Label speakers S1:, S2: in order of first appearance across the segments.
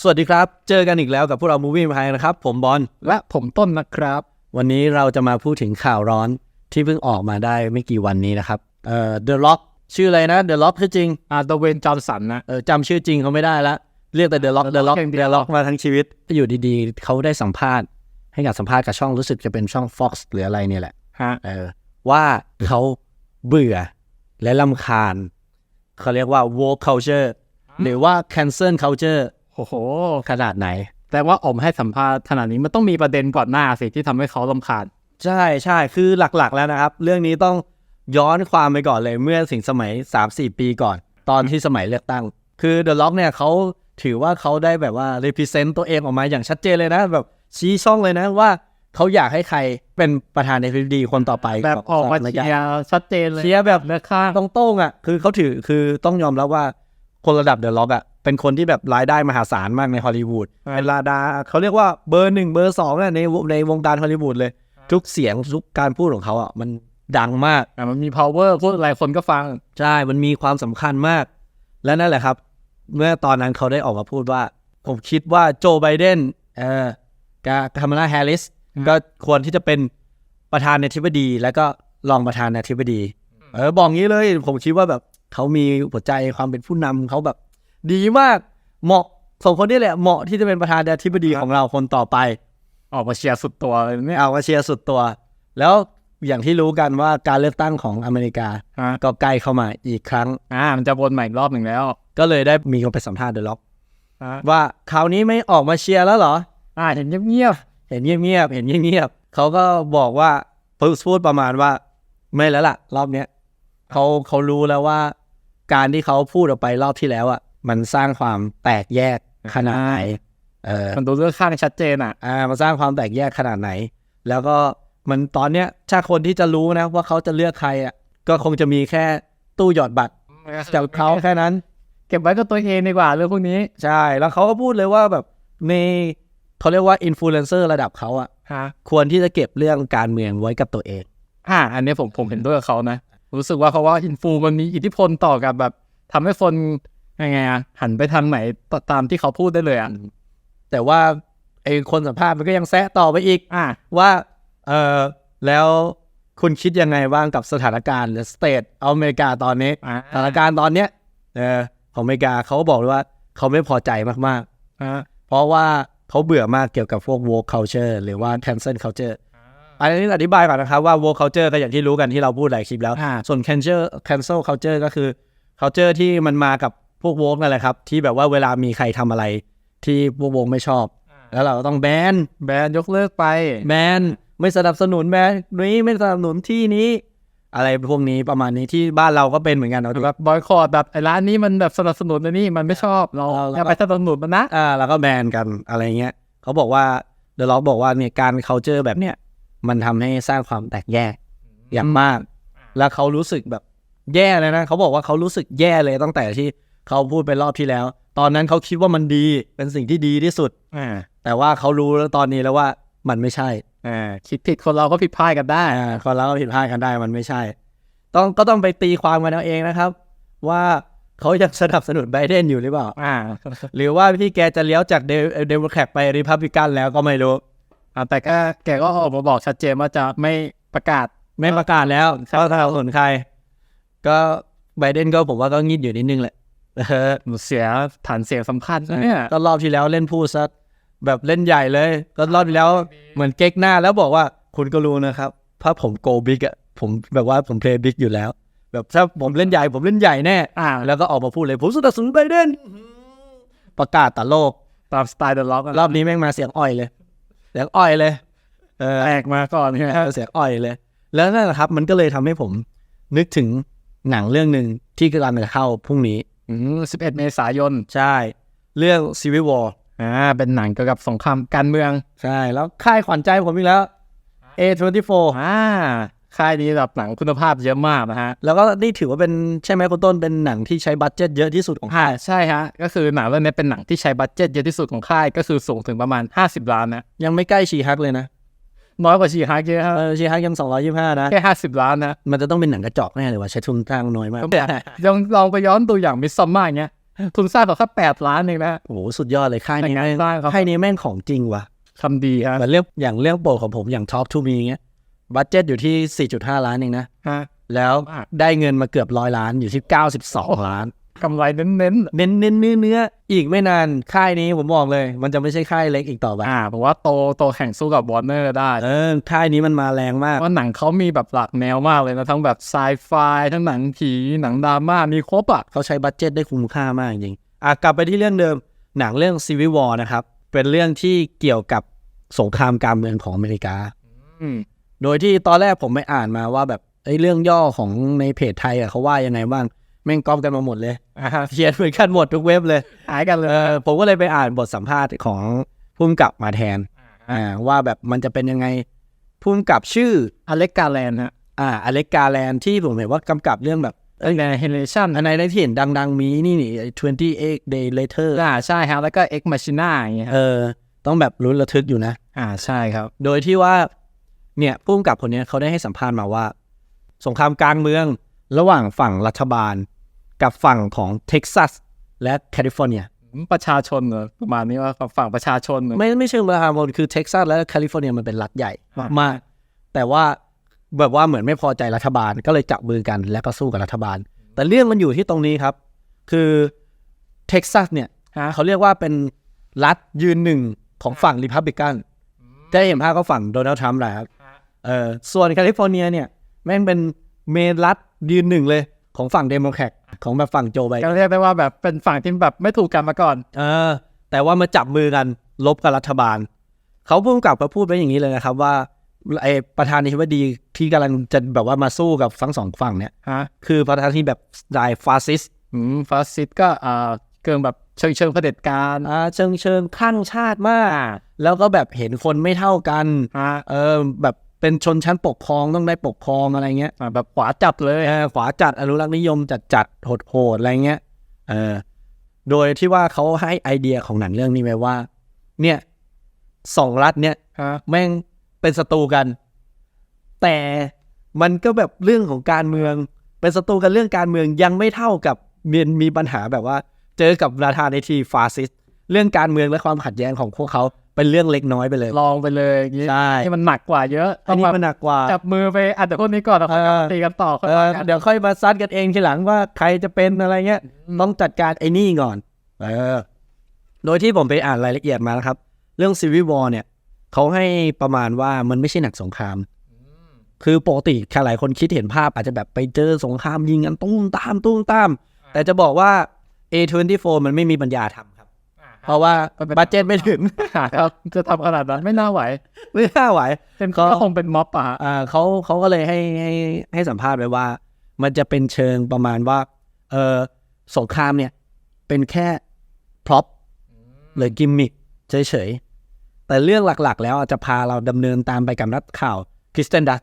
S1: สวัสดีครับ เจอกันอีกแล้วกับพวกเรา Movie Empire นะครับ ผมบอล
S2: และผมต้นนะครับ
S1: วันนี้เราจะมาพูดถึงข่าวร้อนที่เพิ่งออกมาได้ไม่กี่วันนี้นะครับเอ่อ The Rock ชื่ออะไรนะ The Rock ชื่อจริง
S2: อ่าดเวนจอห์นสันนะ
S1: เออจำชื่อจริงเขาไม่ได้ละเรียกแต่ The Rock The Rock
S2: อย่างเดียว
S1: The Rock มาทั้งชีวิตอยู่ดีๆ เขาได้สัมภาษณ์ให้กับสัมภาษณ์กับช่องรู้สึกจะเป็นช่อง Fox หรืออะไรเนี่ยแหละ
S2: ฮะ
S1: เออว่าเขาเบื่อและลำคาญเขาเรียกว่า woke culture หรือว่า cancel culture
S2: โอ้โห
S1: ขนาดไหน
S2: แต่ว่าอมให้สัมภาษณ์ขนาดนี้มันต้องมีประเด็นก่อนหน้าสิที่ทำให้เขาลำคาญ
S1: ใช่ใช่คือหลักๆแล้วนะครับ เรื่องนี้ต้องย้อนความไปก่อนเลยเมื่อสิ่งสมัย 3-4 ปีก่อน ตอนที่สมัยเลือกตั้ง คือ The Rock เนี่ยเขาถือว่าเขาได้แบบว่า represent ตัวเองออกมาอย่างชัดเจนเลยนะ แบบชี้ช่องเลยนะว่าเขาอยากให้ใครเป็นประธานาธิบดีคนต่อไป
S2: แบบออกมา
S1: ขง
S2: เชียร์ชัดเจนเลย
S1: เชียร์แบบ
S2: เลือกข้าง
S1: ตรงโต้งอะคือเขาถือคือต้องยอมรับว่าคนระดับเดอะล็อกอะ เป็นคนที่แบบรายได้มหาศาลมากในฮอลลีวูดเป็นราดาเขาเรียกว่าเบอร์หนึ่งเบอร์สองอะในวในวงการฮอลลีวูดเลย ทุกเสียงทุกการพูดของเขาอะมันดังมาก
S2: อะมันมี power พูดอะไรคนก็ฟัง
S1: ใช่ มันมีความสำคัญมาก และนั่นแหละครับ เมื่อตอนนั้นเขาได้ออกมาพูดว่า ผมคิดว่าโจไบเดนเอ่อกับคามาลาแฮร์ริส
S2: อืม
S1: ก็ควรที่จะเป็นประธานาธิบดี แล้วก็รองประธานาธิบดี เออบอกงี้เลย ผมคิดว่าแบบเขามีหัวใจความเป็นผู้นำเขาแบบ ดีมากเหมาะสองคนนี้แหละเหมาะที่จะเป็นประธานาธิบดีของเราคนต่อไป
S2: ออกมาเชียร์สุดตัวเลยเนี่ย
S1: เอามาเชียร์สุดตัว แล้วอย่างที่รู้กันว่าการเลือกตั้งของอเมริกา
S2: ฮะ
S1: ก็ใกล้เข้ามาอีกครั้ง
S2: อ่า มันจะวนใหม่อีกรอบหนึ่งแล้ว
S1: ก็เลยได้มีคนไปสัมภาษณ์เดอะล็อก
S2: ฮะ
S1: ว่าคราวนี้ไม่ออกมาเชียร์แล้วเหรอ
S2: อ่า เห็นเงียบ
S1: เห็นเงียบๆเห็นเงียบๆเขาก็บอกว่าพูดพูดประมาณว่า ไม่แล้วล่ะ รอบเนี้ยเขาเขารู้แล้วว่า การที่เขาพูดออกไปรอบที่แล้วอะ มันสร้างความแตกแยกขนาดไหนเออ
S2: ๆมันดูเลือกข้างชัดเจนอะ
S1: อ่ามันสร้างความแตกแยกขนาดไหน แล้วก็มันตอนเนี้ยถ้าคนที่จะรู้นะว่าเขาจะเลือกใครอะก็คงจะมีแค่ตู้หยอดบัตรจากเขาแค่นั้น
S2: เก็บไว้กับตัวเองดีกว่าเรื่องพวกนี้
S1: ใช่แล้วเขาก็พูดเลยว่าแบบในเขาเรียกว่าอินฟลูเอนเซอร์ระดับเขาอะ
S2: ฮะ
S1: ควรที่จะเก็บเรื่องการเมืองไว้กับตัวเอง
S2: อ่าอันนี้ผมผมเห็นด้วยกับเขานะ รู้สึกว่าเขาว่าอินฟูมันมีอิทธิพลต่อกับแบบทำให้คน ยังไงอะหันไปทางไหนตตามที่เขาพูดได้เลยอะ
S1: แต่ว่าไอ้คนสัมภาษณ์มันก็ยังแซะต่อไปอีก
S2: อ่า
S1: ว่าเออแล้วคุณคิดยังไงบ้างกับสถานการณ์หรือสเตทอเมริกาตอนนี้
S2: อ่า
S1: สถานการณ์ตอนเนี้ยเออของอเมริกาเขาก็บอกเลยว่าเขาไม่พอใจมาก
S2: อ่า
S1: ๆเพราะว่าเขาเบื่อมากเกี่ยวกับพวก woke culture หรือว่า cancel culture อันนี้อธิบายก่อนนะครับว่า woke culture ก็อย่างที่รู้กันที่เราพูดหลายคลิปแล้ว
S2: อ่า
S1: ส่วน cancel cancel culture ก็คือ culture ที่มันมากับ พวก woke นั่นแหละครับ ที่แบบว่าเวลามีใครทำอะไร ที่พวก woke ไม่ชอบ แล้วเราก็ต้องแบน
S2: แบนยกเลิกไป
S1: แบนไม่สนับสนุนแบนนี้ไม่สนับสนุนที่นี้อะไรพวกนี้ประมาณนี้ที่บ้านเราก็เป็นเหมือนกันเนาะ
S2: แบบบอยคอรดแบบไอ้ร้านนี้มันแบบสนับสนุนอันนี้มันไม่ชอบเรา
S1: เรา
S2: อย่าไปสนับสนุนมันนะ
S1: อ่าแล้วก็แบนกันอะไรเงี้ยเขาบอกว่าเดอะล็อกบอกว่าเนี่ยการ culture แบบเนี้ยมันทำให้สร้างความแตกแยกอย่างมาก แล้วเขารู้สึกแบบแย่เลยนะเขาบอกว่าเขารู้สึกแย่เลยตั้งแต่ที่ เขาพูดไปรอบที่แล้ว ตอนนั้นเขาคิดว่ามันดีเป็นสิ่งที่ดีที่สุด
S2: อ่า
S1: แต่ว่าเขารู้แล้วตอนนี้แล้วว่ามันไม่ใช่
S2: อ่าคิดผิดคนเราก็ผิดพลาดกันได้
S1: อ่าคนเราก็ผิดพลาดกันได้มันไม่ใช่ ต้องก็ต้องไปตีความกันเอาเองนะครับ ว่าเขายังสนับสนุนไบเดนอยู่หรือเปล่า
S2: อ่า
S1: หรือว่าพี่แกจะเลี้ยวจากเดเดโมแครตไปริพับลิกันแล้วก็ไม่รู้
S2: อ่าแต่ก็แกก็ออกมาบอกชัดเจนว่าจะไม่ประกาศ
S1: ไม่ประกาศแล้วเขาสนับสนุนใคร ก็ไบเดนก็ผมว่าก็งิดอยู่นิดนึงแหละ เออ
S2: เสียฐานเสียงสำคัญนะเนี่ย
S1: ก็รอบที่แล้วเล่นพูดซะแบบเล่นใหญ่เลยก็รอบที่แล้วเหมือนเก๊กหน้าแล้วบอกว่าคุณก็รู้นะครับถ้าผมโกบิ๊กอะผมแบบว่าผมเพลย์บิ๊กอยู่แล้ว แบบถ้าผมเล่นใหญ่ผมเล่นใหญ่แน่
S2: อ่า
S1: แล้วก็ออกมาพูดเลยผมสนับสนุนไบเดนประกาศต่อโลก
S2: ตามสไตล์เดอะล็อก
S1: รอบนี้แม่งมาเสียงอ่อยเลย เสียงอ่อยเลยเออ
S2: แตกมาก่อนเนี่ย
S1: เสียงอ่อยเลย แล้วนั่นแหละครับ มันก็เลยทำให้ผมนึกถึงหนังเรื่องหนึ่งที่กำลังจะเข้าพรุ่งนี้
S2: อืม สิบเอ็ดเมษายน
S1: ใช่ เรื่อง Civil War
S2: อ่า เป็นหนังเกี่ยวกับสงครามการเมือง
S1: ใช่ แล้วค่ายขวัญใจผมอีกแล้ว A24
S2: อ่า ค่ายนี้แบบหนังคุณภาพเยอะมากนะฮะ
S1: แล้วก็นี่ถือว่าเป็นใช่ไหมคุณต้น เป็นหนังที่ใช้บัตเจ็ตเยอะที่สุดของ
S2: อ่าใช่ฮะ ก็คือหนังเรื่องนี้เป็นหนังที่ใช้บัตเจ็ตเยอะที่สุดของค่าย ก็คือสูงถึงประมาณ 50 ล้านนะ
S1: ยังไม่ใกล้ชีฮักเลยนะ
S2: น้อยกว่าชีฮาร์เยอะฮะ
S1: เออชีฮักยัง225นะ
S2: แค่50ล้านนะ
S1: มันจะต้องเป็นหนังกระจอกแน่เลยว่าใช้ทุนสร้างน้อยมาก
S2: ลองลองไปย้อนดูอย่างมิสซัมมาอย่างเงี้ยทุนสร้างเขาแค่แปดล้านเองนะ
S1: โอ้โหสุดยอดเลยค่าย
S2: แต่
S1: นี้
S2: งาน
S1: แม่ง
S2: สร้างเขา
S1: ค่ายนี้แม่งของจริงว่ะ
S2: ทำดีฮะ
S1: เหมือนเรื่องอย่างเรื่องโปรดของผมอย่าง Talk to Me เงี้ยบัตเจ็ตอยู่ที่ 4.5 ล้านเองนะ
S2: ฮะ
S1: แล้ว
S2: มาก
S1: ได้เงินมาเกือบร้อยล้านอยู่ที่ 92 ล้าน
S2: กำไรเน้น
S1: เน้นเน้นเนื้อเนื้ออีกไม่นานค่ายนี้ผมบอกเลย มันจะไม่ใช่ค่ายเล็กอีกต่อไป
S2: ๆอ่าผมว่าโตโตแข่งสู้กับวอร์เนอร์ได้
S1: เออค่ายนี้มันมาแรงมาก
S2: ว่าหนังเขามีแบบหลากแนวมากเลยนะทั้งแบบไซไฟทั้งหนังผีหนังดราม่ามีครบอะ
S1: เขาใช้บัตเจ็ตได้คุ้มค่ามากจริงๆอะกลับไปที่เรื่องเดิมหนังเรื่อง Civil War นะครับเป็นเรื่องที่เกี่ยวกับสงครามการเมืองของอเมริกา
S2: อืม
S1: โดยที่ตอนแรกผมไปอ่านมาว่าแบบเอ้ยเรื่องย่อของในเพจไทยอะเขาว่ายังไงบ้าง แม่งก๊อปกันมาหมดเลย
S2: อ่าฮะ
S1: เขียนเหมือนกันหมดทุกเว็บเลย
S2: หายกันเลย
S1: เออผมก็เลยไปอ่านบทสัมภาษณ์ของพุ่มกับมาแทนอ่าว่าแบบมันจะเป็นยังไงพุ่มกับชื่อ
S2: อเล็กกาแลนฮะ
S1: อ่าอเล็กกาแลนที่ผมเห็นว่ากำกับเรื่องแบบ
S2: เอ้ยในเฮเลชัน
S1: อันไหนที่เห็นดัง ๆ มีนี่นี่28 day later
S2: อ่าใช่ครับแล้วก็เอ็กมาชิน่าอย่างเงี้ย
S1: เออ ต้องแบบลุ้นระทึกอยู่นะ
S2: อ่าใช่ครับ
S1: โดยที่ว่า เนี่ยพุ่มกับคนเนี้ยเขาได้ให้สัมภาษณ์มาว่า สงครามกลางเมือง ระหว่างฝั่งรัฐบาล กับฝั่งของเท็กซัสและแคลิฟอร์เนีย
S2: ประชาชนเหรอประมาณนี้ว่าฝั่งประชาชนเหรอ
S1: ไม่ไม่เชิงประธานบนคือเท็กซัสและแคลิฟอร์เนียมันเป็นรัฐใหญ่
S2: อ่าม
S1: มากๆแต่ว่าแบบว่าเหมือนไม่พอใจรัฐบาลก็เลยจับมือกันแล้วก็สู้กับรัฐบาล แต่เรื่องมันอยู่ที่ตรงนี้ครับ คือเท็กซัสเนี่ย
S2: ฮะ
S1: เขาเรียกว่าเป็นรัฐยืนหนึ่งของฝั่งริพับลิกันจะเห็นภาพก็ฝั่งโดนัลด์ทรัมป์แหละครับเออส่วนแคลิฟอร์เนียเนี่ยแม่งเป็นเมนรัฐยืนหนึ่งเลย ของฝั่งเดโมแครตของแบบฝั่งโจไบเดน
S2: ก็เรียกได้ว่าแบบเป็นฝั่งที่แบบไม่ถูกกันมาก่อน
S1: เออ แต่ว่ามาจับมือกันลบกับรัฐบาล เขาพูดกับเขาพูดไว้อย่างนี้เลยนะครับว่าไอประธานาธิบดีที่กำลังจะแบบว่ามาสู้กับทั้งสองฝั่งเนี่ย
S2: ฮะ
S1: คือประธานาธิบดีแบบสไตล์ฟาสซิสต์
S2: อืมฟาสซิสต์ก็อ่าเกินแบบเชิงเชิงเผด็จการ
S1: อ่าเชิงเชิงข้างชาติมาก แล้วก็แบบเห็นคนไม่เท่ากัน
S2: ฮะ
S1: เออแบบ เป็นชนชั้นปกครองต้องได้ปกครองอะไรเงี้ย
S2: อ่าแบบขวาจัดเลย
S1: เออขวาจัดอนุรักษ์นิยมจัดจัดโหดโหดอะไรเงี้ยเออโดยที่ว่าเขาให้ไอเดียของหนังเรื่องนี้ไว้ว่า เนี่ยสองรัฐเนี่ย
S2: ฮะ
S1: แม่งเป็นศัตรูกัน แต่มันก็แบบเรื่องของการเมือง เป็นศัตรูกันเรื่องการเมืองยังไม่เท่ากับมีมีปัญหาแบบว่า เจอกับประธานาธิบดีฟาสซิสต์เรื่องการเมืองและความขัดแย้งของพวกเขา เป็นเรื่องเล็กน้อยไปเลย
S2: ลองไปเลยอย่างงี้
S1: ใช่
S2: ที่มันหนักกว่าเยอะ
S1: อันนี้
S2: ต้ง
S1: มันหนักกว่า
S2: จับมือไปอะแต่พวกนี้ก่อนแล้วค่อย
S1: เออ
S2: ตีกันต่อค่อย
S1: เออ
S2: ว่ากัน
S1: เดี๋ยวค่อยมาซัดกันเองทีหลังว่าใครจะเป็นอะไรเงี้ยต้องจัดการไอ้นี่ก่อนเออโดยที่ผมไปอ่านรายละเอียดมานะครับ เรื่อง Civil War เนี่ยเขาให้ประมาณว่ามันไม่ใช่หนักสงคราม คือปกติใครหลายคนคิดเห็นภาพอาจจะแบบไปเจอสงครามยิงกันตุ้มตามตุ้มตาม แต่จะบอกว่า A24 มันไม่มีปัญญาทำครับ เพราะว่าบัตเจ็ตไม่ถึง
S2: ครับจะทำขนาดนั้นไม่น่าไหว
S1: ไม่น่าไหว
S2: เป็น
S1: ก็
S2: ก็คงเป็นม็อบอะ
S1: อ่าเขาเขาก็เลยให้ให้ให้สัมภาษณ์ไว้ว่า มันจะเป็นเชิงประมาณว่า เออสงครามเนี่ย เป็นแค่พร็อพหรือกิมมิคเฉยๆ แต่เรื่องหลักๆ แล้วจะพาเราดำเนินตามไปกับนักข่าวคริสเตนดัต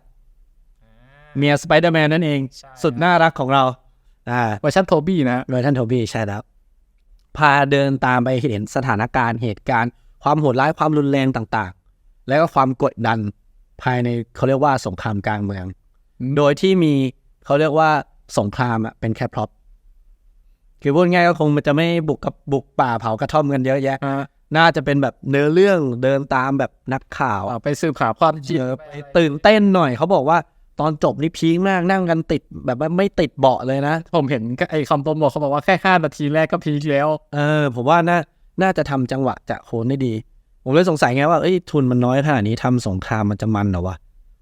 S1: เมียสไปเดอร์แมนนั่นเอง สุดน่ารักของเราอ่า
S2: เวอร์ชันโทบี้นะ
S1: โดยท่านโทบี้ใช่แล้ว พาเดินตามไปเห็นสถานการณ์เหตุการณ์ ความโหดร้ายความรุนแรงต่างๆ แล้วก็ความกดดันภายในเขาเรียกว่าสงครามกลางเมือง โดยที่มีเขาเรียกว่าสงครามอะเป็นแค่พร็อพคือพูดง่ายก็คงมันจะไม่บุกกับบุกป่าเผากระท่อมกันเยอะแยะ
S2: อ่า
S1: น่าจะเป็นแบบเนื้อเรื่องเดินตามแบบนักข่าว
S2: เอาไปสืบหาความจริง
S1: เออไปตื่นเต้นหน่อยเขาบอกว่า ตอนจบนี่พีคมากนั่งกันติดแบบว่าไม่ติดเบาะเลยนะ
S2: ผมเห็นไอ้คำโปรโมทเขาบอกว่าแค่ห้านาทีแรกก็พีคแล้ว
S1: เออ ผมว่าน่าน่าจะทำจังหวะจะโคนได้ดี ผมเลยสงสัยไงว่าเอ้ยทุนมันน้อยขนาดนี้ทำสงครามมันจะมันเหรอวะ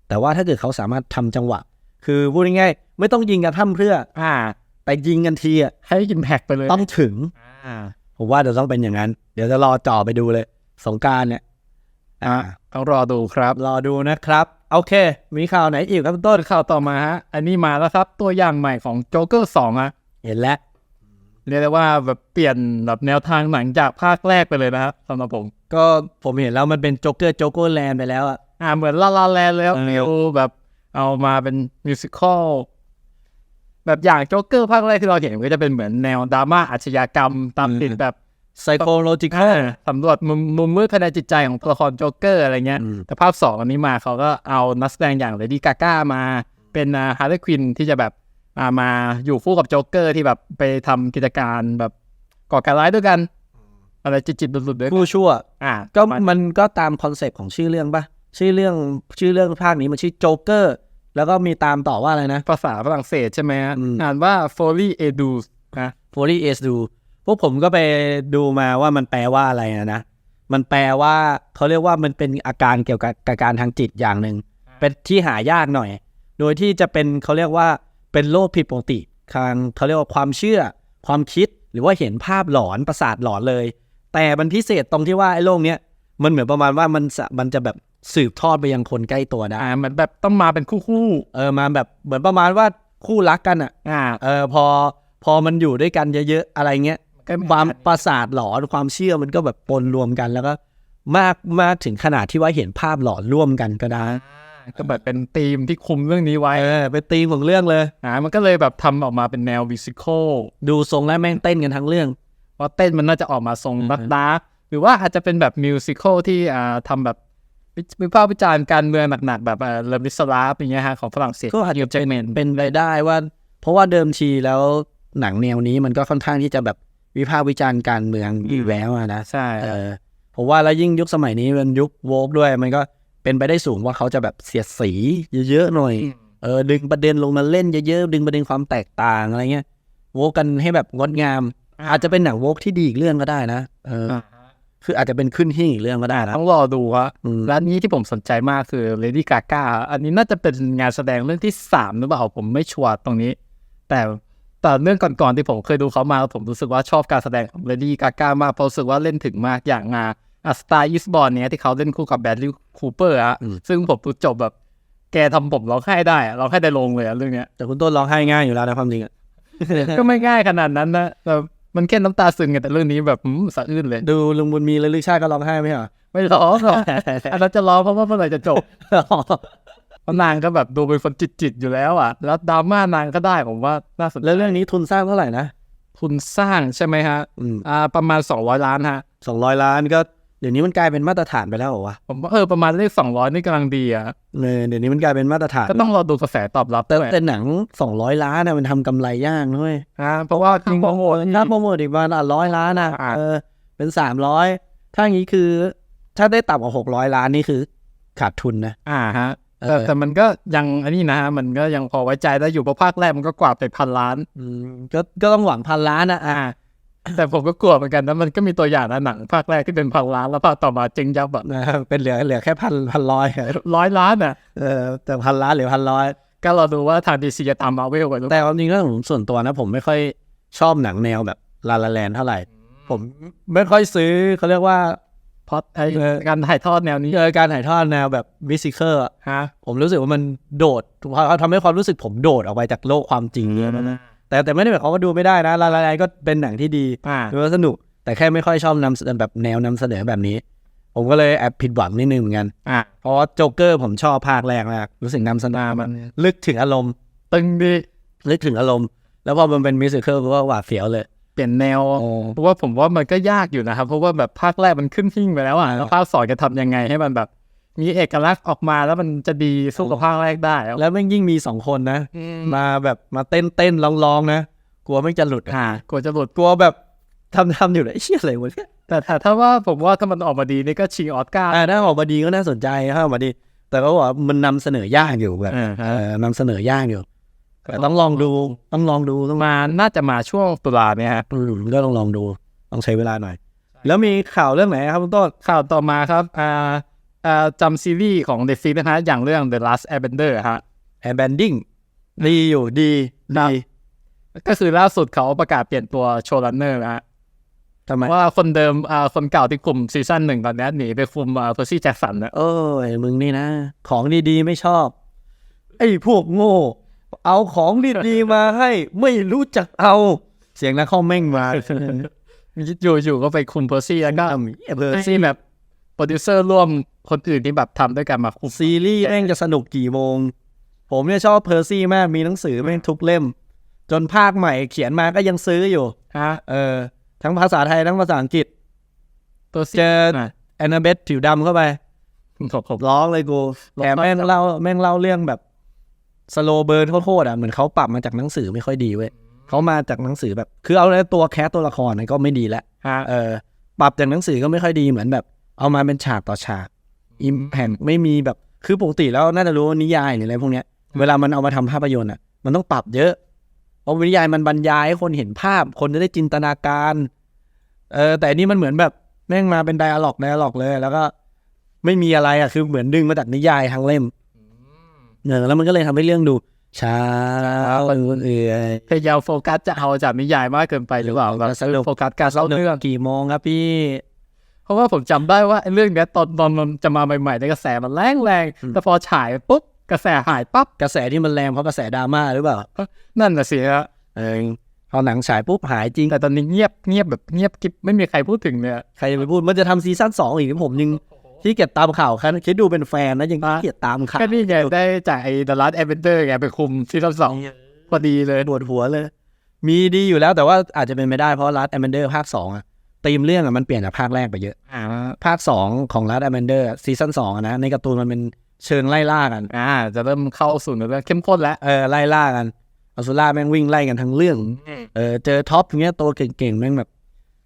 S1: แต่ว่าถ้าเกิดเขาสามารถทำจังหวะ คือพูดง่ายๆไม่ต้องยิงกันท่ำเพื่อ
S2: อ่า
S1: แต่ยิงกันทีอะ
S2: ให้อิมแพกไปเลย
S1: ต้องถึง
S2: อ่า
S1: ผมว่าเดี๋ยวต้องเป็นอย่างนั้น เดี๋ยวจะรอจ่อไปดูเลย สงกรารเนี่ย อ่า
S2: ต้องรอดูครับ
S1: รอดูนะครับ โอเค มีข่าวไหนอีกครับต้น
S2: ข่าวต่อมาฮะ อันนี้มาแล้วครับ ตัวอย่างใหม่ของโจ๊กเกอร์สองอะ
S1: เห็นแล้ว
S2: เรียกได้ว่าแบบเปลี่ยนแบบแนวทางหนังจากภาคแรกไปเลยนะครับสำหรับผม
S1: ก็ผมเห็นแล้วมันเป็นโจ๊กเกอร์โจ๊กเกอร์แลนด์ไปแล้วอะ
S2: อ่าเหมือนลาลาแลนด์แล้ว
S1: เออ
S2: ฟิลแบบเอามาเป็นมิวสิควลแบบอย่างโจ๊กเกอร์ภาคแรกที่เราเห็นก็จะเป็นเหมือนแนวดราม่าอาชญากรรมตามติดแบบ
S1: psychological
S2: อ่าสำรวจมุมมุมมืดภายในจิตใจของตัวละครโจ๊กเกอร์อะไรเงี้ย
S1: อืม
S2: แต่ภาคสองอันนี้มาเขาก็เอานักแสดงอย่างเลดี้กาก้ามาเป็นฮาร์เลควินที่จะแบบอ่ามาอยู่คู่กับโจ๊กเกอร์ที่แบบไปทำกิจการแบบก่อการร้ายด้วยกัน อะไรจิตๆหลุดๆด้วยกัน
S1: ผู้ชั่ว
S2: อ่า
S1: ก็
S2: ประาณ
S1: มันก็ตามคอนเซปต์ของชื่อเรื่องปะชื่อเรื่องชื่อเรื่องภาคนี้มันชื่อโจ๊กเกอร์แล้วก็มีตามต่อว่าอะไรนะ
S2: ภาษาฝรั่งเศสใช่ไหมฮะ
S1: อืม
S2: อ่านว่า folly edus นะ
S1: f o r เอสดู พวกผมก็ไปดูมาว่ามันแปลว่าอะไรนะนะ มันแปลว่าเขาเรียกว่ามันเป็นอาการเกี่ยวกับอาการทางจิตอย่างหนึ่งเป็นที่หายากหน่อย โดยที่จะเป็นเขาเรียกว่าเป็นโรคผิดปกติทางเขาเรียกว่าความเชื่อ ความคิดหรือว่าเห็นภาพหลอนประสาทหลอนเลย แต่มันพิเศษตรงที่ว่าไอ้โรคเนี้ยมันเหมือนประมาณว่ามันสะมันจะแบบสืบทอดไปยังคนใกล้ตัวได้
S2: อ่าเหมือนแบบต้องมาเป็นคู่
S1: เออมาแบบเหมือนประมาณว่าคู่รักกันอะ
S2: ๆอ่า
S1: เออพอพอมันอยู่ด้วยกันเยอะๆอะไรเงี้ย
S2: ก็
S1: ความประสาทหลอนความเชื่อมันก็แบบปนรวมกันแล้วก็มากมากถึงขนาดที่ว่าเห็นภาพหลอนร่วมกันก็ได้
S2: ก็แบบเป็นธีมที่คุมเรื่องนี้ไว้
S1: เออเป็นธีมของเรื่องเลย
S2: อ่ามันก็เลยแบบทำออกมาเป็นแนววิสิคอล
S1: ดูทรงแล้วแม่งเต้นกันทั้งเรื่อง
S2: เพราะเต้นมันน่าจะออกมาทรง
S1: อือฮึ
S2: ดักดาร์กหรือว่าอาจจะเป็นแบบมิวสิคอลที่อ่าทำแบบวิวิพากษ์วิจารณ์การเมืองหนักๆแบบเอ่อเลมิสลาฟอย่างเงี้ยฮะของฝรั่งเศส
S1: ก็อาจจะ
S2: เจเมน
S1: เป็นไปได้ว่า เพราะว่าเดิมทีแล้วหนังแนวนี้มันก็ค่อนข้างที่จะแบบ วิพากษ์วิจารณ์การเมืองอยู่แล้วอะนะ
S2: ใช่
S1: เออผมว่าแล้วยิ่งยุคสมัยนี้เป็นยุคโวกด้วย มันก็เป็นไปได้สูงว่าเขาจะแบบเสียดสีเยอะๆหน่อยเออดึงประเด็นลงมาเล่นเยอะๆดึงประเด็นความแตกต่างอะไรเงี้ยโวกกันให้แบบงดงาม อาจจะเป็นหนังโวกที่ดีอีกเรื่องก็ได้นะเอออ
S2: อ่า
S1: คืออาจจะเป็นขึ้นหิ่งอีกเรื่องก็ได้นะ
S2: ต้องรอดูฮะ
S1: อืม
S2: และนี้ที่ผมสนใจมากคือ Lady Gaga อันนี้น่าจะเป็นงานแสดงเรื่องที่สามหรือเปล่าผมไม่ชัวร์ตรงนี้ แต่ แต่เรื่องก่อนๆที่ผมเคยดูเขามา ผมรู้สึกว่าชอบการแสดงของ Lady Gaga มากเพราะรู้สึกว่าเล่นถึงมากอย่างงานอัสตาอิสบอลเนี้ยที่เขาเล่นคู่กับแบดลี่คูเปอร์อะซึ่งผมดูจบแบบแกทำผมร้องไห้ได้อะร้องไห้ได้ลงเลยอะเรื่องเนี้ย
S1: แต่คุณต้นร้องไห้ง่ายอยู่แล้วนะความจริงอะ
S2: ก็ไม่ง่ายขนาดนั้นนะแต่มันแค่น้ำตาซึมไงแต่เรื่องนี้แบบอืมสะอื้นเลย
S1: ดูลุงบุญมีและลึกชาติก็ร้องไห้ไหมเหรอ
S2: ไม่ร้องหรอกอันนั้นจะร้องเพราะว่าเมื่อไหร่จะจบ เพราะนางก็แบบดูเป็นคนจิตๆอยู่แล้วอะ แล้วดราม่านางก็ได้ผมว่าน่าสนใจ
S1: แล้วเรื่องนี้ทุนสร้างเท่าไหร่นะ
S2: ทุนสร้างใช่ไหมฮะ
S1: อืม
S2: อ่าประมาณ200ล้านฮะ
S1: สองร้อยล้านก็เดี๋ยวนี้มันกลายเป็นมาตรฐานไปแล้วเหรอวะ
S2: ผมว่าเออประมาณเลข200นี่กำลังดีอะ
S1: เออเดี๋ยวนี้มันกลายเป็นมาตรฐาน
S2: ก็ต้องรอดูกระแสตอบรับ
S1: แต่
S2: ด้วย
S1: แต่หนังสองร้อยล้านนะมันทำกำไรยากนะเว้ย
S2: อ่าเพราะว่าจริง
S1: โปรโมทถ้าโปรโมทอีกประมาณร้อยล้านนะ
S2: อ่า
S1: เออเป็นสามร้อยถ้างี้คือ ถ้าได้ต่ำกว่าหกร้อยล้านนี่คือขาดทุนนะ
S2: อ่าฮะ
S1: เออ
S2: แต่แต่มันก็ยังอันนี้นะฮะมันก็ยังพอไว้ใจได้อยู่เพราะภาคแรกมันก็กวาดไปพันล้าน
S1: อืมก็ก็ต้องหวังพันล้านนะอ่า
S2: อ่า แต่ผมก็กลัวเหมือนกันนะมันก็มีตัวอย่างนะหนังภาคแรกที่เป็นพันล้านแล้วภาคต่อมาเจ๊งยับแบบ
S1: นะครับเป็นเหลือเหลือแค่พันพันร้อย
S2: ร้อยล้านอะ
S1: เออแต่พันล้านเหลือพันร้อย
S2: ก็เราดูว่าทางดีซีจะตามมาเวลไปหรือเปล่า
S1: แต่ความจริงแล้วผมส่วนตัวนะผมไม่ค่อยชอบหนังแนวแบบลาลาแลนเท่าไหร่ ผมไม่ค่อยซื้อเขาเรียกว่า
S2: เพราะไอ้
S1: เออ
S2: การถ่ายทอดแนวนี้
S1: เจอการถ่ายทอดแนวแบบวิสิเคอร์
S2: ฮะ
S1: ผมรู้สึกว่ามันโดดเขาทำให้ความรู้สึกผมโดดออกไปจากโลกความจริงเยอะนะแต่แต่ไม่ได้หมายความว่าดูไม่ได้นะลาลาแลนก็เป็นหนังที่ดี
S2: อ่า
S1: ดูแล้วสนุก แต่แค่ไม่ค่อยชอบนำเสนอแบบแนวนำเสนอแบบนี้ ผมก็เลยแอบผิดหวังนิดนึงเหมือนกัน
S2: อ่า
S1: เพราะว่าโจ๊กเกอร์ผมชอบภาคแรกมากรู้สึกนำเสนอมันลึกถึงอารมณ์
S2: ตึงดี
S1: ลึกถึงอารมณ์ แล้วพอมันเป็นมิวสิควลก็ว่าหวาดเสียวเลย
S2: เปลี่ยนแนว
S1: โอ้
S2: เพราะว่าผมว่ามันก็ยากอยู่นะครับ เพราะว่าแบบภาคแรกมันขึ้นหิ่งไปแล้วอะแล้วภาคสองจะทำยังไงให้มันแบบ มีเอกลักษณ์ออกมาแล้วมันจะดีสู้กับภาคแรกได้ แล้ว
S1: แล้วแม่งยิ่งมีสองคนนะ มาแบบมาเต้นเต้นร้องร้องๆนะกลัวแม่งจะหลุดอะ
S2: อ่ากลัวจะหลุด
S1: กลัวแบบทำทำอยู่เลยไอ้เชี่ยอะไรวะเนี่ย
S2: แต่แต่ถ้าว่าผมว่าถ้ามันออกมาดีนี่ก็ชิงออสการ์
S1: อ่าถ้าออกมาดีก็น่าสนใจถ้าออกมาดี แต่ก็บอกว่ามันนำเสนอยากอยู่แบบ
S2: เออ
S1: เออนำเสนอยากอยู่ แต่ต้องลองดูต้องลองดูต้องมา
S2: มาน่าจะมาช่วงตุลาเนี่ยฮะ
S1: อืมก็ต้องลองดูต้องใช้เวลาหน่อย แล้วมีข่าวเรื่องไหนครับคุณต้น
S2: ข่าวต่อมาครับอ่าอ่าจำซีรีส์ของ Netflix นะฮะอย่างเรื่อง The Last Airbender ฮะ
S1: Abanding ดีอยู่ดีดี
S2: ก็คือล่าสุดเขาประกาศเปลี่ยนตัวโชว์รันเนอร์นะฮะ
S1: ทำไม
S2: ว่าคนเดิมอ่าคนเก่าที่คุมซีซั่นหนึ่งตอนนี้หนีไปคุมอ่าเพอร์ซี่แจ็คสันนะ
S1: เอ้ยมึงนี่นะ ของดีๆไม่ชอบ ไอ้พวกโง่ เอาของดีๆมาให้ไม่รู้จักเอา เสียงนักข้อมแม่งมา
S2: อยู่ๆก็ไปคุมเพอร์ซี่แล้วก็
S1: เบอ
S2: เพอ
S1: ร์
S2: ร์ซี่แบบโปรดิวเซอร์ร่วมคนอื่นที่แบบทำด้วยกันมาคุม
S1: ซีรีส์แม่งจะสนุกกี่โมง ผมเนี่ยชอบเพอร์ซี่มากมีหนังสือแม่งทุกเล่ม จนภาคใหม่เขียนมาก็ยังซื้ออยู่
S2: ฮะ
S1: เออ ทั้งภาษาไทยทั้งภาษาอังกฤษ
S2: เพอร์ซี่
S1: เจอ
S2: นะ
S1: แอนนาเบธผิวดำเข้าไป
S2: ผมผม
S1: ร้องเลยกูแถมแม่งเล่าแม่งเล่าเรื่องแบบ สโลเบิร์นโคตรๆอะเหมือนเขาปรับมาจากหนังสือไม่ค่อยดีเว้ยเขามาจากหนังสือแบบ คือเอาแล้วตัวแคสตัวละครนะก็ไม่ดีแล้ว
S2: ฮะ
S1: เออปรับจากหนังสือก็ไม่ค่อยดีเหมือนแบบ เอามาเป็นฉากต่อฉากอิมแพ t ไม่มีแบบคือปกติแล้วน่าจะรู้ว่านิยายหรืออะไรพวกเนี้ยเวลามันเอามาทำภาพยนตร์อะ มันต้องปรับเยอะเพราะนิยายมันบรรยายให้คนเห็นภาพ คนจะได้จินตนาการเออแต่อันนี่มันเหมือนแบบแม่งมาเป็นไดอะล็อกไดอะล็อกเลย แล้วก็ไม่มีอะไรอะคือเหมือนดึงมาจากนิยายทั้งเล่ม เออแล้วมันก็เลยทำให้เรื่องดูช้าเอื่อย
S2: พยายามโฟกัสจะเอาจากนิยายมากเกินไปหรือเปล่าแบบ
S1: สรุป
S2: โฟกัสการเล่าเรื่อง
S1: กี่โมงครับพี่
S2: เพราะว่าผมจำได้ว่าไอ้เรื่องเนี้ยตอนตอนมันจะมาใหม่ๆในกระแสมันแรงแรงๆ
S1: อืม
S2: แต่พอฉายปุ๊บกระแสหายปั๊บ
S1: กระแสที่มันแรงเพราะกระแสดราม่าหรือเปล่า
S2: นั่นน่ะสิฮะ
S1: เออพอหนังฉายปุ๊บหายจริง
S2: แต่ตอนนี้เงียบเงียบแบบเงียบกิ๊บไม่มีใครพูดถึงเนี่ย
S1: ใครจะไปพูดมันจะทำซีซั่นสองอีกผมยัง ที่เกียจตามข่าวคันคิดดูเป็นแฟนนะยังขี้เกียจตามข่าว
S2: ก็นี่ไงได้จากไอ้ The Last Avenger ไงไปคุมซีซั่นสองพอดีเลย
S1: ปวดหัวเลย มีดีอยู่แล้วแต่ว่าอาจจะเป็นไม่ได้เพราะรัดแอมเบนเดอร์ภาคสองอะธีมเรื่องอะมันเปลี่ยนจากภาคแรกไปเยอะ
S2: อ่า
S1: ภาคสองของรัดแอมเบนเดอร์ซีซั่นสองอะนะในการ์ตูนมันเป็นเชิงไล่ล่ากัน
S2: อ่า จะเริ่มเข้าสู่เรื่องเข้มข้นแล้ว
S1: เออ ไล่ล่ากันอสุล่าแม่งวิ่งไล่กันทั้งเรื่อง เออ เจอท็อปอย่างเงี้ยตัวเก่งๆ แม่งแบบ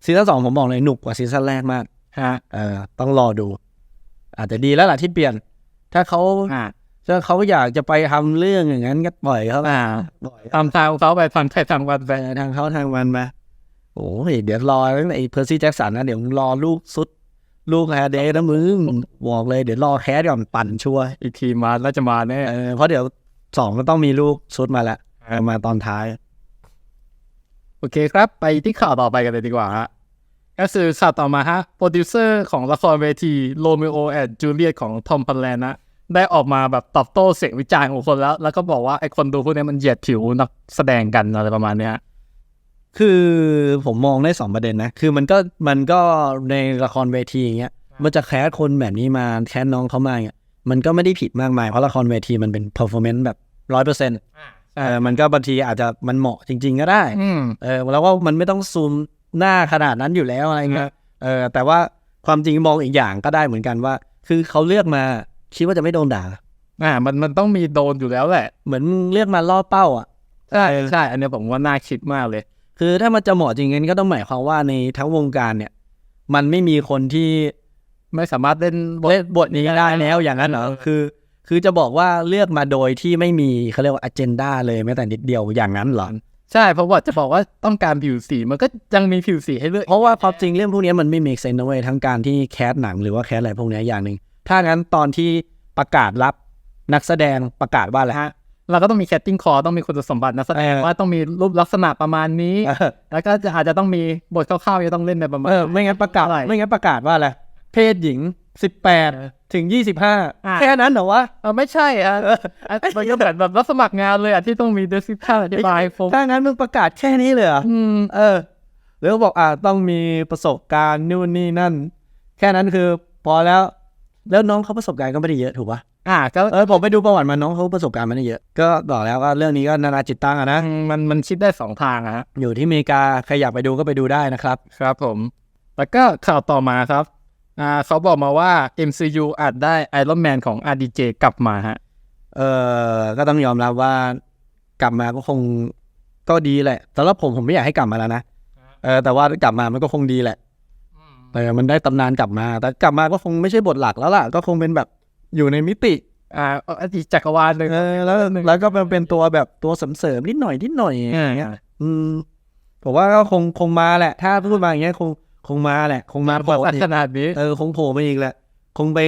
S1: ซีซั่นสองผมบอกเลยหนุกกว่าซีซั่นแรกมาก
S2: ฮะ
S1: เออ ต้องรอดู อาจจะดีแล้วล่ะที่เปลี่ยน ถ้าเขา
S2: อ่า
S1: ถ้าเขาอยากจะไปทำเรื่องอย่างนั้นก็ปล่อยเขาไป
S2: อ่า
S1: ปล่อย
S2: ตามทางของเขาไปทางใครทางวันไป
S1: ไปทางเขาทางมันมาโอ้ยเดี๋ยวรอตั้งแต่ไอ้เพอร์ซี่แจ็คสันนะเดี๋ยวมึงรอลูกสุด ลูกแฮร์เดย์นะมึงบอกเลยเดี๋ยวรอแคสก่อนปั่นชัวร์
S2: อีกทีมาแล้วจะมาแน่
S1: เออเพราะเดี๋ยวสองก็ต้องมีลูกสุดมาแล้วเออมาตอนท้าย
S2: โอเคครับ ไปที่ข่าวต่อไปกันเลยดีกว่าฮะ ก็คือข่าวต่อมาฮะ โปรดิวเซอร์ของละครเวทีโรมิโอแอนด์จูเลียตของทอมพันแลนนะ ได้ออกมาแบบตอบโต้เสียงวิจารณ์ของคนแล้ว แล้วก็บอกว่าไอ้คนดูพวกนี้มันเหยียดผิวนักแสดงกันอะไรประมาณเนี้ยฮะ
S1: คือผมมองได้สองประเด็นนะ คือมันก็มันก็ในละครเวทีอย่างเงี้ย มันจะแคสคนแบบนี้มาแคสน้องเขามาเงี้ย มันก็ไม่ได้ผิดมากมาย เพราะละครเวทีมันเป็น performance แบบร้อยเปอร์เซ็นต์เออมันก็บางทีอาจจะมันเหมาะจริง ๆ ก็ได้
S2: อืม
S1: เออแล้วว่ามันไม่ต้องซูม หน้าขนาดนั้นอยู่แล้วอะไรเงี้ยเออแต่ว่าความจริงมองอีกอย่างก็ได้เหมือนกันว่า คือเขาเลือกมาคิดว่าจะไม่โดนด่า
S2: อ่ามันมันต้องมีโดนอยู่แล้วแหละ
S1: เหมือนเลือกมาล่อเป้าอะ
S2: ใช่ใช่อันเนี้ยผมว่าน่าคิดมากเลย
S1: คือถ้ามันจะเหมาะจริงงั้นก็ต้องหมายความว่าในทั้งวงการเนี่ย มันไม่มีคนที่
S2: ไม่สามารถเล่นบท
S1: เล่นบทนี้ได้แล้วอย่างนั้นเหรอคือ คือจะบอกว่าเลือกมาโดยที่ไม่มีเขาเรียกว่าอ g e n d a เลยแม้แต่นิดเดียวอย่างนั้นเหรอ
S2: ใช่เพราะว่าจะบอกว่าต้องการผิวสีมันก็ยังมีผิวสีให้เลือก
S1: เพราะว่าความจริงเรื่องพวกนี้มันไม่มีเซนนะเว้ยทั้งการที่แคสหนังหรือว่าแคสอะไรพวกนี้อย่างหนึ่งถ้างั้นตอนที่ประกาศรับนักแสดงประกาศว่าอะไร
S2: ฮะเราก็ต้องมีแคตติ้งคอต้องมีคุณสมบัตินักแสดง
S1: เออ
S2: ว่าต้องมีรูปลักษณะประมาณนี้
S1: เออ
S2: แล้วก็จะอาจจะต้องมีบทคร่าวๆจะต้องเล่นในประมาณ
S1: เออไม่งั้นประกาศ
S2: อะไร
S1: ไม่งั้นประกาศว่าอะไรเพศหญิง สิบแปดถึงยี่สิบห้า
S2: อะ
S1: แค่นั้นเหรอวะ
S2: เออไม่ใช่อะอะมันก็เหมือนแบบรับสมัครงานเลยอะที่ต้องมี description อธิบายผม
S1: ถ้างั้นมึงประกาศแค่นี้เลยเหรอ
S2: อืม
S1: เออแล้วบอกอ่าต้องมีประสบการณ์นู่นนี่นั่น แค่นั้นคือพอแล้ว แล้วน้องเขาประสบการณ์ก็ไม่ได้เยอะถูกปะ
S2: อะก็
S1: เออผมไปดูประวัติมาน้องเขาประสบการณ์ไม่ได้เยอะ ก็บอกแล้วว่าเรื่องนี้ก็นานาจิตตังอะนะ
S2: อืมมันมันคิดได้สองทางอะฮะ
S1: อยู่ที่อเมริกาใครอยากไปดูก็ไปดูได้นะครับ
S2: ครับผม แล้วก็ข่าวต่อมาครับ อ่าเขาบอกมาว่า MCU อาจได้ Iron Man ของ RDJ กลับมาฮะ
S1: เออก็ต้องยอมรับว่ากลับมาก็คงก็ดีแหละสำหรับผมผมไม่อยากให้กลับมาแล้วนะเออแต่ว่ากลับมามันก็คงดีแหละแต่มันได้ตำนานกลับมา แต่กลับมาก็คงไม่ใช่บทหลักแล้วล่ะ ก็คงเป็นแบบอยู่ในมิติ
S2: อ่าอดีตจักรวาลเลย
S1: เออแล้วแล้วก็มันเป็นตัวแบบตัวเสริมๆนิดหน่อยนิดหน่อย
S2: อ่า
S1: อย่างเงี้ยอืมผมว่าก็คงคงมาแหละ ถ้าพูดมาอย่างเงี้ยคง คงมาแหละ คงมาโผล่
S2: บอก
S1: อีก
S2: ขนาดนี้
S1: เออคงโผล่มาอีกแหละ คงไป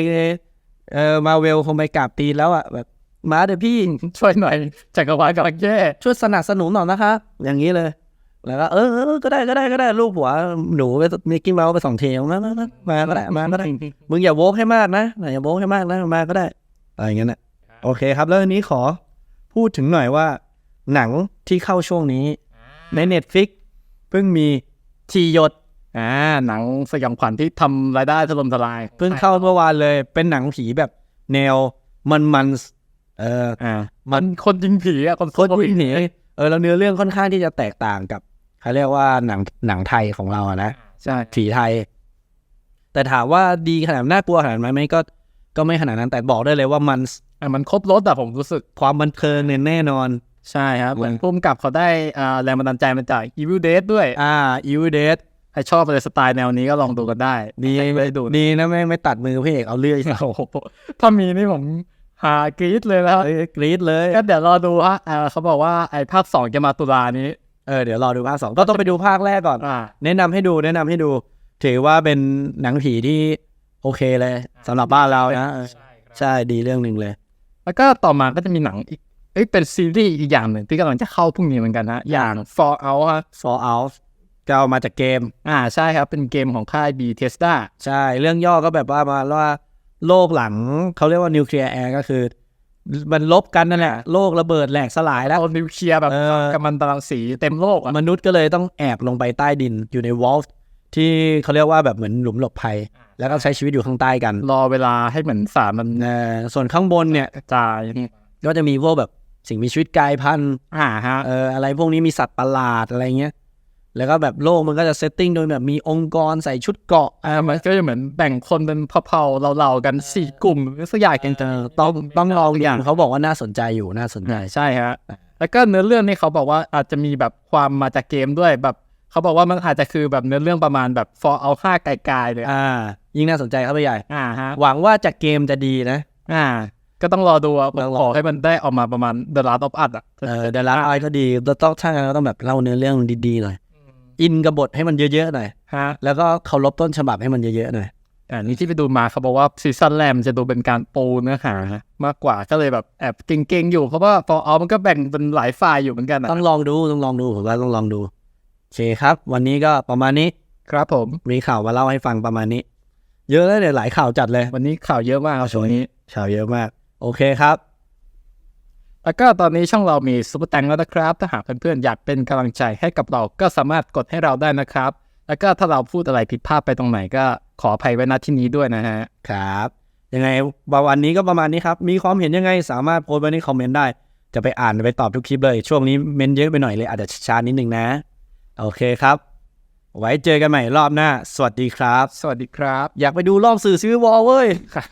S1: เออมาเวลคงไปกราบตีนแล้วอะแบบ มาเดี๋ยวพี่
S2: ช่วยหน่อยจักรวาลกำลังแย่
S1: ช่วยสนับสนุนหน่อยนะคะ อย่างนี้เลย แล้วก็เออเออก็ได้ก็ได้ก็ได้ลูกหัวหนูไปมิกกี้เมาส์ไปสองเทลมามามามาก็ได้มาก็ได้มึงอย่าโวกให้มากนะอย่าโวกให้มากนะมาก็ได้อะไรอย่างเงี้ยนะโอเคครับ แล้วอันนี้ขอพูดถึงหน่อยว่า หนังที่เข้าช่วงนี้ ใน Netflix เพิ่งมีทีหยด
S2: อ่าหนังสยองขวัญที่ทำรายได้ถล่มทลาย
S1: เพิ่งเข้าเมื่อวานเลย เป็นหนังผีแบบแนวมันมันๆเออ
S2: อ่ามันคนยิงผีอะคน
S1: โคตรวิ่งหนีเออแล้วเนื้อเรื่องค่อนข้างที่จะแตกต่างกับเขาเรียกว่าหนังหนังไทยของเราอะนะ
S2: ใช่
S1: ผีไทย แต่ถามว่าดีขนาดน่ากลัวขนาดไหมไหมก็ก็ไม่ขนาดนั้นแต่บอกได้เลยว่ามัน
S2: อ่ามันครบรถอะผมรู้สึก
S1: ความบันเทิงเนี่ยแน่นอน
S2: ใช่ครับเหมือนพุ่มกับเขาได้อ่าแรงบันดาลใจมาจาก Evil Dead ด้วย
S1: อ่า Evil Dead
S2: ใครชอบเลยสไตล์แนวนี้ก็ลองดูกันได้
S1: ดี
S2: ไปดู
S1: ดีนะไม่ไม่ตัดมือพระเอกเอาเลื่อย
S2: โอ้โหถ้ามีนี่ผมหากรี๊ดเลยนะครับ
S1: เอ้ยกรี๊ดเลย
S2: ก็เดี๋ยวรอดูฮะอ่าเขาบอกว่าไอ้ภาคสองจะมาตุลานี้
S1: เออเดี๋ยวรอดูภาคสองก็ต้องไปดูภาคแรกก่อน
S2: อ่า
S1: แนะนำให้ดูแนะนำให้ดู ถือว่าเป็นหนังผีที่โอเคเลยสำหรับบ้านเรานะเออใช่ดีเรื่องหนึ่งเลย
S2: แล้วก็ต่อมาก็จะมีหนังอีกเอ้ยเป็นซีรีส์อีกอย่างหนึ่งที่กำลังจะเข้าพรุ่งนี้เหมือนกันนะอย่าง For Out ฮะ
S1: For Out ก็เอามาจากเกม
S2: อ่าใช่ครับ เป็นเกมของค่าย Bethesda
S1: ใช่ เรื่องย่อก็แบบว่ามาว่าโลกหลังเขาเรียกว่านิวเคลียร์แอร์ก็คือ มันลบกันนั่นแหละ โลกระเบิดแหลกสลายแล้ว
S2: เอานิวเคลียร์แบบ
S1: เออ
S2: กัมมันตรังสีเต็มโลกอะ
S1: มนุษย์ก็เลยต้องแอบลงไปใต้ดินอยู่ในวอลต์ที่เขาเรียกว่าแบบเหมือนหลุมหลบภัย แล้วก็ใช้ชีวิตอยู่ข้างใต้กัน
S2: รอเวลาให้เหมือนสารมัน
S1: เออส่วนข้างบนเนี่ย
S2: กระจาย
S1: ก็จะมีพวกแบบสิ่งมีชีวิตกลายพันธุ์
S2: อ่าฮะ
S1: เอออะไรพวกนี้มีสัตว์ประหลาดอะไรเงี้ย แล้วก็แบบโลกมันก็จะเซตติ้งโดยแบบมีองค์กรใส่ชุดเกราะ
S2: อ่ามันก็จะเหมือนแบ่งคนเป็นเผ่าๆเหล่าๆกันสี่กลุ่มหรือสักอย่างกัน
S1: เออต้องต้องลองอย่างเขาบอกว่าน่าสนใจอยู่น่าสนใจ
S2: อ่าใช่ฮะแล้วก็เนื้อเรื่องนี่เขาบอกว่าอาจจะมีแบบความมาจากเกมด้วยแบบเขาบอกว่ามันอาจจะคือแบบเนื้อเรื่องประมาณแบบ For Out 5ไกลๆเลย
S1: อ่า ยิ่งน่าสนใจเข้าไปใหญ่
S2: อ่าฮะ
S1: หวังว่าจากเกมจะดีนะ
S2: อ่า ก็ต้องรอดูอะผม
S1: ต้องรอ
S2: ขอให้มันได้ออกมาประมาณ The Last of Us อะ
S1: เออเดลัสไอก็ดีเราต้องถ้างั้นเราต้องแบบเล่าเนื้อเรื่องดีๆหน่อย อินกับบทให้มันเยอะๆหน่อย
S2: ฮะ
S1: แล้วก็เคารพต้นฉบับให้มันเยอะๆหน่อย
S2: อ่านี่ที่ไปดูมาเขาบอกว่าซีซั่นแรกมันจะดูเป็นการปูเนื้อหามากกว่าก็เลยแบบแอบเก่งๆอยู่เพราะว่า For Out มันก็แบ่งเป็นหลายฝ่ายอยู่เหมือนกันอะ
S1: ต้องลองดูต้องลองดูผมว่าต้องลองดูโอเคครับ วันนี้ก็ประมาณนี้
S2: ครับผม
S1: มีข่าวมาเล่าให้ฟังประมาณนี้ เยอะแล้วเนี่ยหลายข่าวจัดเลย
S2: วันนี้ข่าวเยอะมากครับช่วงนี้
S1: ข่าวเยอะมาก โอเคครับ
S2: แล้วก็ตอนนี้ช่องเรามีซุปเปอร์แตงแล้วนะครับ ถ้าหากเพื่อนๆอยากเป็นกำลังใจให้กับเราก็สามารถกดให้เราได้นะครับ แล้วก็ถ้าเราพูดอะไรผิดพลาดไปตรงไหนก็ขออภัยไว้ณที่นี้ด้วยนะฮะ
S1: ครับยังไงวันนี้ก็ประมาณนี้ครับ มีความเห็นยังไงสามารถโพสต์ไว้ในคอมเมนต์ได้ จะไปอ่านไปตอบทุกคลิปเลย ช่วงนี้เมนเยอะไปหน่อยเลยอาจจะช้านิดนึงนะ โอเคครับ ไว้เจอกันใหม่รอบหน้า สวัสดีครับ
S2: สวัสดีครับ
S1: อยากไปดูรอบสื่อซีวิวอลเว้ย
S2: ครับ